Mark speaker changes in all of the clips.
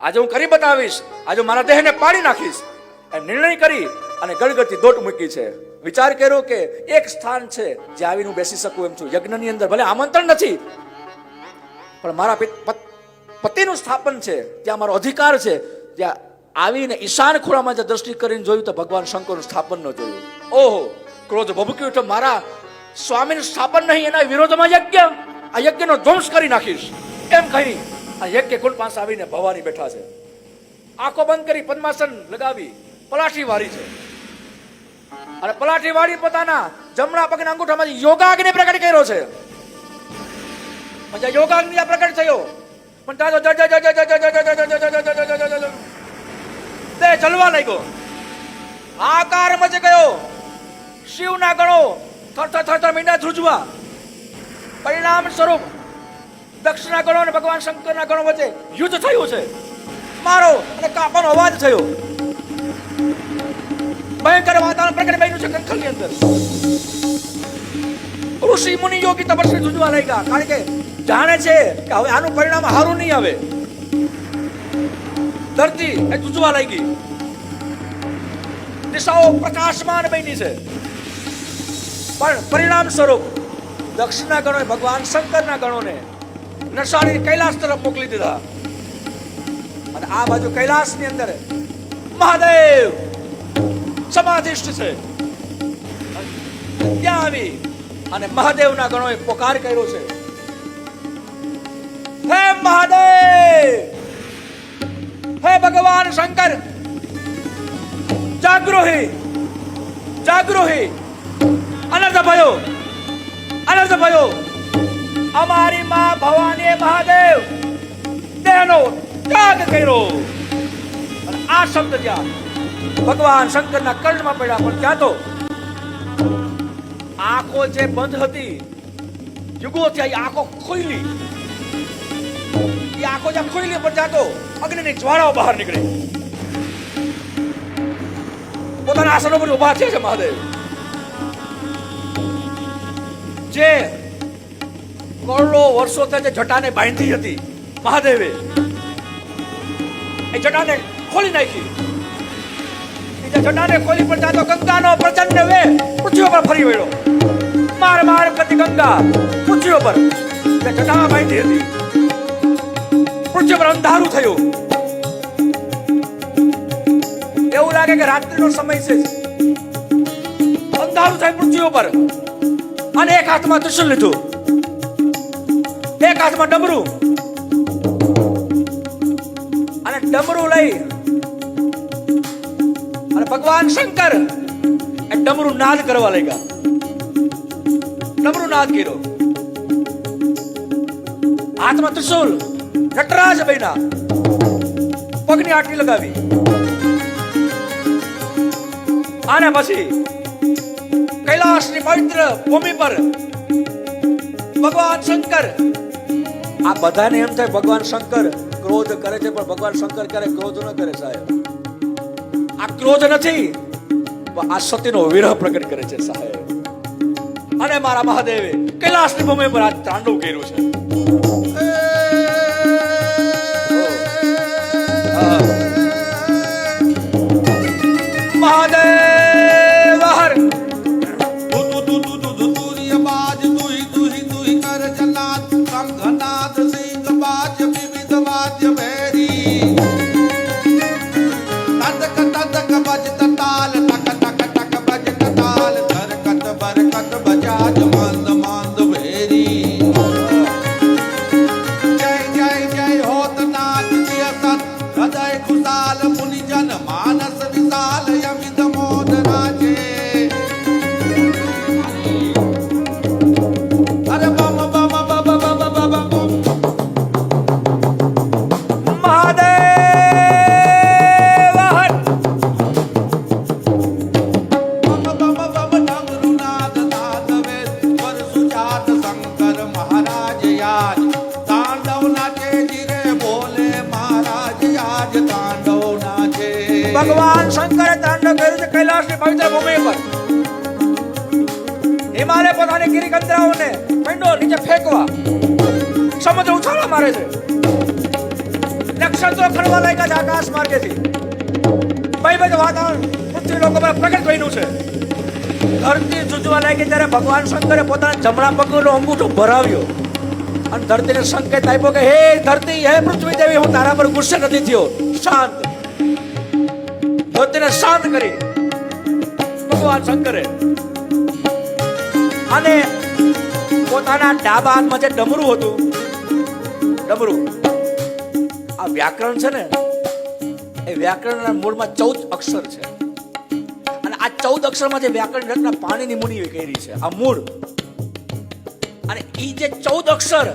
Speaker 1: આજે હું કરી બતાવીશ. આજે મારા દેહને પાડી નાખીશ. એમ નિર્ણય કરી અને ગળગળતી દોટ મૂકી છે. વિચાર કર્યો કે એક સ્થાન છે જે આવીને હું બેસી શકું એમ છું. યજ્ઞની અંદર ભલે આમંત્રણ નથી, પણ મારા પતિનું સ્થાપન છે. ત્યાં મારો અધિકાર છે. ત્યાં આવીને ઈશાન ખૂણામાં જે દ્રષ્ટિ કરીને જોયું તો ભગવાન શંકરનું સ્થાપન ન જોયું ઓહો, ક્રોધ ભભૂકી તો મારા સ્વામીનું સ્થાપન નહીં, એના વિરોધમાં યજ્ઞ. આ યજ્ઞનો ધ્વંસ કરી નાખીશ. એમ કહી આ એક કે કુલ પાસે આવીને ભવાની બેઠા છે આંખો બંધ કરી પદ્માસન લગાવી પલાઠી વાળી છે અને પલાઠી વાળી પોતાના જમણા પગના અંગૂઠામાં યોગાગ્નિ પ્રગટ કર્યો છે પછી યોગાગ્નિ પ્રગટ થયો પણ ત્યાં તો તે ચલવા લાગ્યો આકાર મચી ગયો શિવના ગણો થર થર થર મીંડા ધ્રુજવા પરિણામ સ્વરૂપ દક્ષિણા ગણો અને ભગવાન શંકરના ગણો વચ્ચે યુદ્ધ થયું છે. મારો અને કાપાનો અવાજ થયો. ભયંકર વાતાવરણ પ્રગટ બન્યું છે કંખલની અંદર. ઋષિ મુનિ યોગી તપસ્વી ધ્રુજવા લાગ્યા, કારણ કે જાણે છે કે હવે આનું પરિણામ સારું નહીં આવે. ધરતી એ ધ્રુજવા લાગી. દિશાઓ પ્રકાશમાન બની છે. પણ પરિણામ સ્વરૂપ દક્ષિણના ગણોએ ભગવાન શંકરના ગણોને નશાડી કૈલાસ તરફ મોકલી દીધા. અને આ બાજુ કૈલાસની અંદર મહાદેવ સમાધિષ્ઠ છે. ત્યાં આવી અને મહાદેવના ગણોએ પોકાર કર્યો છે. હે મહાદેવ! હે ભગવાન શંકર! જાગૃહી! જાગૃહી! અનર્થ ભયો! અનર્થ ભયો! અમારી માં ભવાની મહાદેવ. તેનો ત્યાગ કર્યો. આ શબ્દ જ્યાં ભગવાન શંકરના કર્ણમાં પડ્યા, પણ ત્યાં તો? આંખો જે બંધ હતી, યુગો ત્યાં આંખો ખોઈલી એ આંખો જ્યાં ખુલી પણ ત્યાં તો અગ્નિની જ્વાળાઓ બહાર નીકળી. પોતાના આસનો પર ઊભા છે મહાદેવ. જે કરોડો વર્ષોથી જે જટાને બાંધી હતી. મહાદેવે. એ જટાને ખોલી નાખી. એ જે જટાને ખોલી પણ ત્યાં તો ગંગાનો પ્રચંડ વે પૃથ્વી પર ફરી વળ્યો. માર માર કરતી ગંગા પૃથ્વી પર. જે જટામાં બાંધી હતી. પૃથ્વી પર અંધારું થયું. એવું લાગે કે રાત્રિનો સમય છે. અંધારું થાય પૃથ્વી ઉપર અને એક હાથમાં ત્રિશુલ લીધું. એક હાથમાં ડમરું અને ડમરું લઈ અને ભગવાન શંકર એ ડમરું નાદ કરવા લાગ્યા. ડમરું નાદ કર્યો. હાથમાં ત્રિશુલ, નટરાજ બૈના પગની આટલી લગાવી. આને પછી કૈલાસની પવિત્ર ભૂમિ પર ભગવાન શંકર આ બધાને એમ થાય ભગવાન શંકર ક્રોધ કરે છે, પણ ભગવાન શંકર ક્યારે ક્રોધ ન કરે સાહેબ. આ ક્રોધ નથી, પણ આ સતીનો વિરહ પ્રગટ કરે છે સાહેબ. અને મારા મહાદેવે કૈલાસની ભૂમિ પર આ તાંડવ કર્યું છે. ભગવાન શંકરે તાંડવ કર્યું છે કૈલાસની પવિત્ર ભૂમિ પર. હિમાલય પોતાની ગિરિકંદરાઓને મંડો નીચે ફેંકવા સમુદ્ર ઉછાળા મારે છે. નક્ષત્રો ફરવા લાગ્યા છે આકાશ માર્ગેથી. ભાઈ વાતાવરણ પૃથ્વી લોકો પર પ્રગટ થયેલું છે. ધરતી જુજવા લાગી ત્યારે ભગવાન શંકરે પોતાના જમણા પગનો અંગૂઠો ભરાવ્યો. અને ધરતીને સંકેત આપ્યો કે, હે ધરતી, હે પૃથ્વી દેવી હું તારા પર ગુસ્સે નથી થયો. શાંત ધરતીને શાંત કરી, ભગવાન શંકરે અને પોતાના ડાબા હાથમાં જે ડમરું હતું, ડમરું, આ વ્યાકરણ છે ને, એ વ્યાકરણના મૂળમાં ચૌદ અક્ષર છે. અને આ ચૌદ અક્ષરમાં જે વ્યાકરણ રચના પાણીની મૂડી કરી છે, આ મૂળ. અને એ જે ચૌદ અક્ષર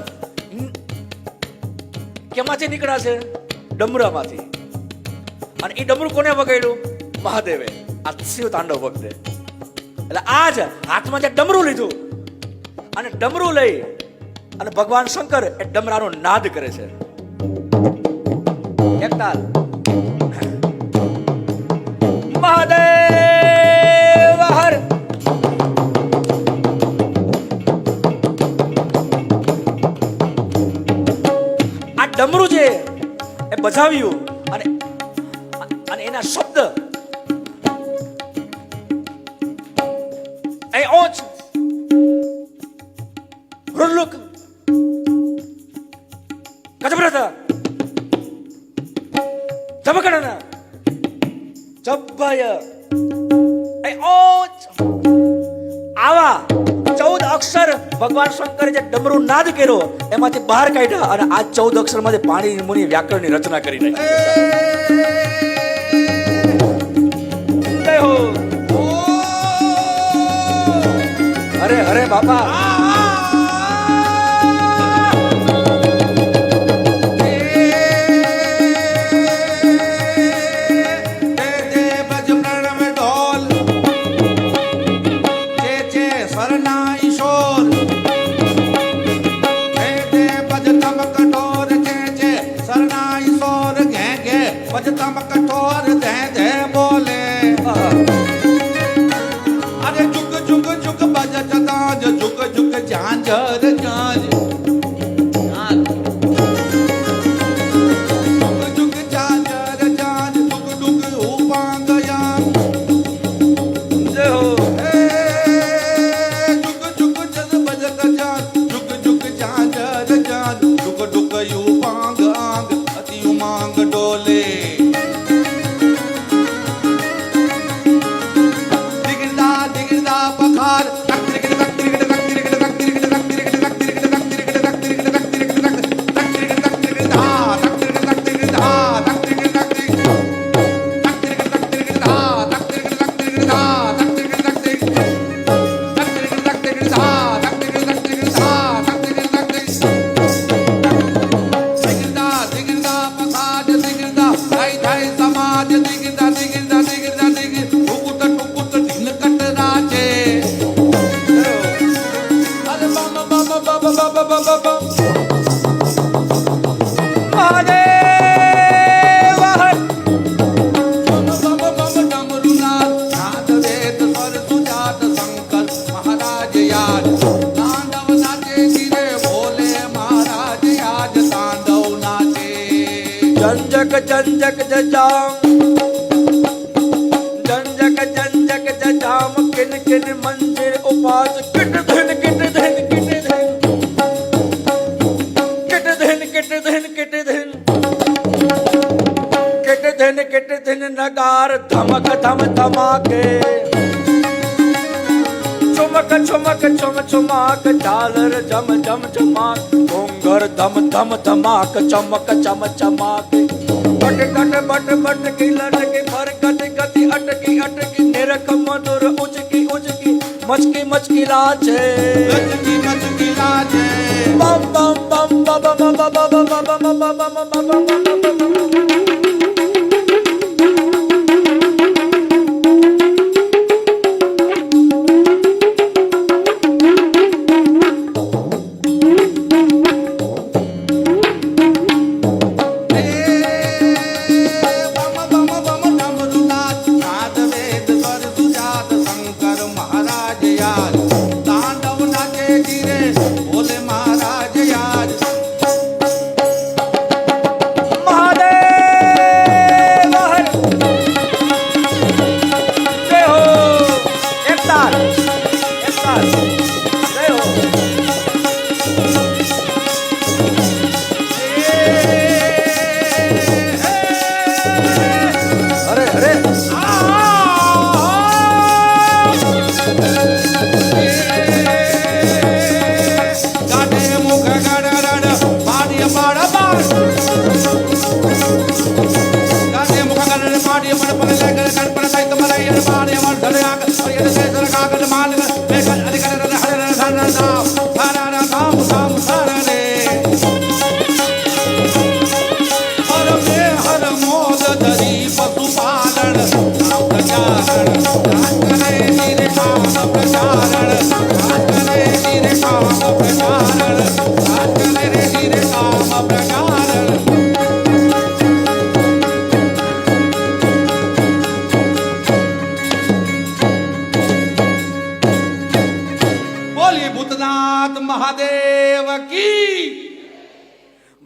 Speaker 1: કેમાંથી નીકળ્યા છે? ડમરામાંથી. અને એ ડમરું કોને વગાડ્યું? મહાદેવે. આ શિવ તાંડવ વખતે એટલે આ જ હાથમાં જે ડમરું લીધું, અને ડમરું લઈ અને ભગવાન શંકર એ ડમરાનો નાદ કરે છે. એક તાલ મહાદેવ, હર! આ ડમરું છે એ બજાવ્યું જબકડના જબ્બાય. આવા ચૌદ અક્ષર ભગવાન શંકરે જે ડમરું નાદ કર્યો, એમાંથી બહાર કાઢ્યા અને આ ચૌદ અક્ષરમાંથી પાણી મુનિ વ્યાકરણની રચના કરી નાખી. અરે અરે, બાપા.
Speaker 2: ਜੁਗ ਜੁਗ ਬਜਟ ਤਾਜ ਜੁਗ ਜੁਗ ਜਾਂਜਰ ਜਾਂਜ
Speaker 1: જંજક જંજક જજામ જંજક જંજક જજામ કિન કિન મંદિર ઉપાસ કિટ ધન કિટ ધન કિટ ધન કિટ ધન કિટ ધન કિટ ધન કિટ ધન કિટ ધન નગાર ધમક ધમ ધમાકે ચુમક ચુમક ચુમ ચુમાક ઝાલર જમ જમ જમાક ઘોંઘર ધમ ધમ ધમાક ચમક ચમ ચમાક કટ બટ બટ કી લટકી ભર કટ ગતિ અટકી અટકી નિરખ મધુર ઉચકી ઉચકી મચકી મચકી લાજે
Speaker 2: મચકી મચકી
Speaker 1: બમ બમ બમ બમ બમ બમ બમ બમ બમ બમ બમ બમ બમ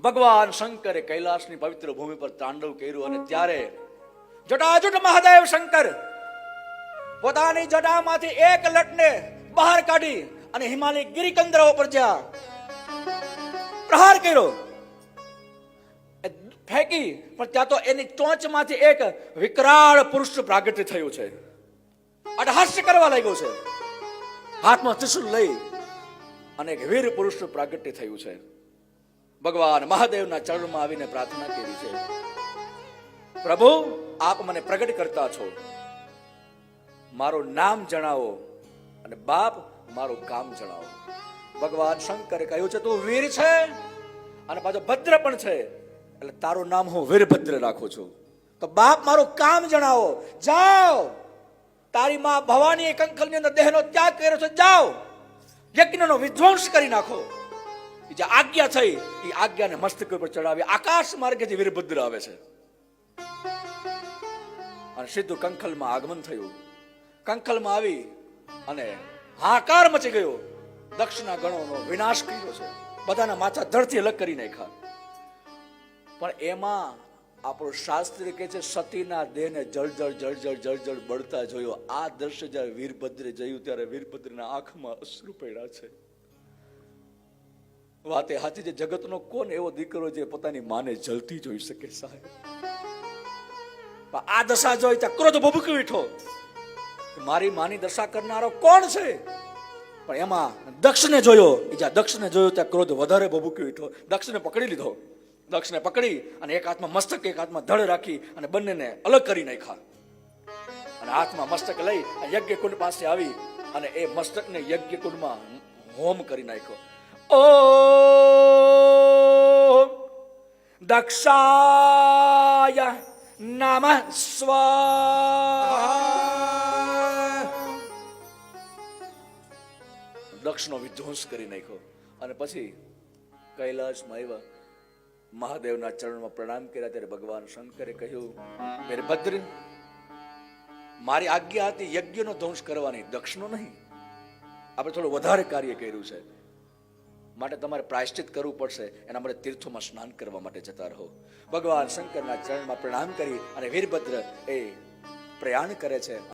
Speaker 1: ભગવાન શંકરે કૈલાસની પવિત્ર ભૂમિ પર તાંડવ કર્યું અને ત્યારે જટાજુટ મહાદેવ શંકર પોતાની જટામાંથી એક લટને બહાર કાઢી અને હિમાલય ગિરિકંદરા ઉપર જ્યાં પ્રહાર કર્યો. ફેંકી, પણ ત્યાં તો એની ચોંચમાંથી એક વિકરાળ પુરુષ પ્રાગટ્ય થયું છે. અટહાસ્ય કરવા લાગ્યો છે. હાથમાં ત્રિશુલ લઈ અને એક વીર પુરુષનું પ્રાગટ્ય થયું છે. ભગવાન મહાદેવના ચરણમાં આવીને પ્રાર્થના કરી છે. પ્રભુ, આપ મને પ્રગટ કરતા છો. મારું નામ જણાવો અને બાપ મારું કામ જણાવો. ભગવાન શંકરે કહ્યું છે, તું વીર છે અને પાછો ભદ્ર પણ છે. એટલે તારું નામ હું વીરભદ્ર રાખું છું. તો બાપ મારું કામ જણાવો. જાઓ. તારી માં ભવાની કંકલની અંદર દેહનો ત્યાગ કર્યો છે, જાઓ. યજ્ઞનો વિધ્વંસ કરી નાખો. જે આજ્ઞા થઈ, એ આજ્ઞાને મસ્તક ઉપર ચડાવી આકાશ માર્ગેથી વીરભદ્ર આવે છે. અને સીધું કંખલમાં આગમન થયું. કંખલમાં આવી અને હાકાર મચી ગયો. દક્ષના ગણોનો વિનાશ કર્યો છે. બધાના માથા ધરતી અલગ કરી નાખ્યા. પણ એમાં આપણું શાસ્ત્ર કહે છે, સતીના દેહને જળ જળ જળ જળ જળ જળ બળતા જોયો. આ દ્રશ્ય જ્યારે વીરભદ્રે જોયું, ત્યારે વીરભદ્રના આંખમાં અશ્રુ પડ્યા છે. વાતે હાથી જે જગતનો કોણ એવો દીકરો જે પોતાની માને જલતી જોઈ શકે સાહેબ? આ દશા જોઈ ત્યાં ક્રોધ ભભૂકી ઉઠો કે મારી માની દશા કરનારો કોણ છે? પણ એમાં દક્ષને જોયો, બીજા દક્ષને જોયો ત્યાં ક્રોધ વધારે ભભૂક્યો ઉઠો દક્ષને પકડી લીધો. દક્ષને પકડી અને એક હાથમાં મસ્તક, એક હાથમાં ધડ રાખી અને બંનેને અલગ કરી નાખ્યા. અને હાથમાં મસ્તક લઈ આ યજ્ઞ કુંડ પાસે આવી અને એ મસ્તકને યજ્ઞ કુંડમાં હોમ કરી નાખ્યો. ઓ દક્ષાય નમઃ સ્વાહા. દક્ષનો વિધ્વંસ કરી નાખ્યો. અને પછી કૈલાસમાં આવ્યા મહાદેવના ચરણમાં પ્રણામ કર્યા ત્યારે ભગવાન શંકરે કહ્યું, મેરે ભદ્ર, મારી આજ્ઞા હતી યજ્ઞનો ધ્વંસ કરવાની, દક્ષનો નહીં. આપણે થોડું વધારે કાર્ય કર્યું છે. માટે તમારે પ્રાયશ્ચિત કરવું પડશે. એના માટે તીર્થોમાં સ્નાન કરવા માટે જતા રહો. ભગવાન શંકરના ચરણમાં પ્રણામ કરી અને વીરભદ્ર એ પ્રયાણ કરે છે.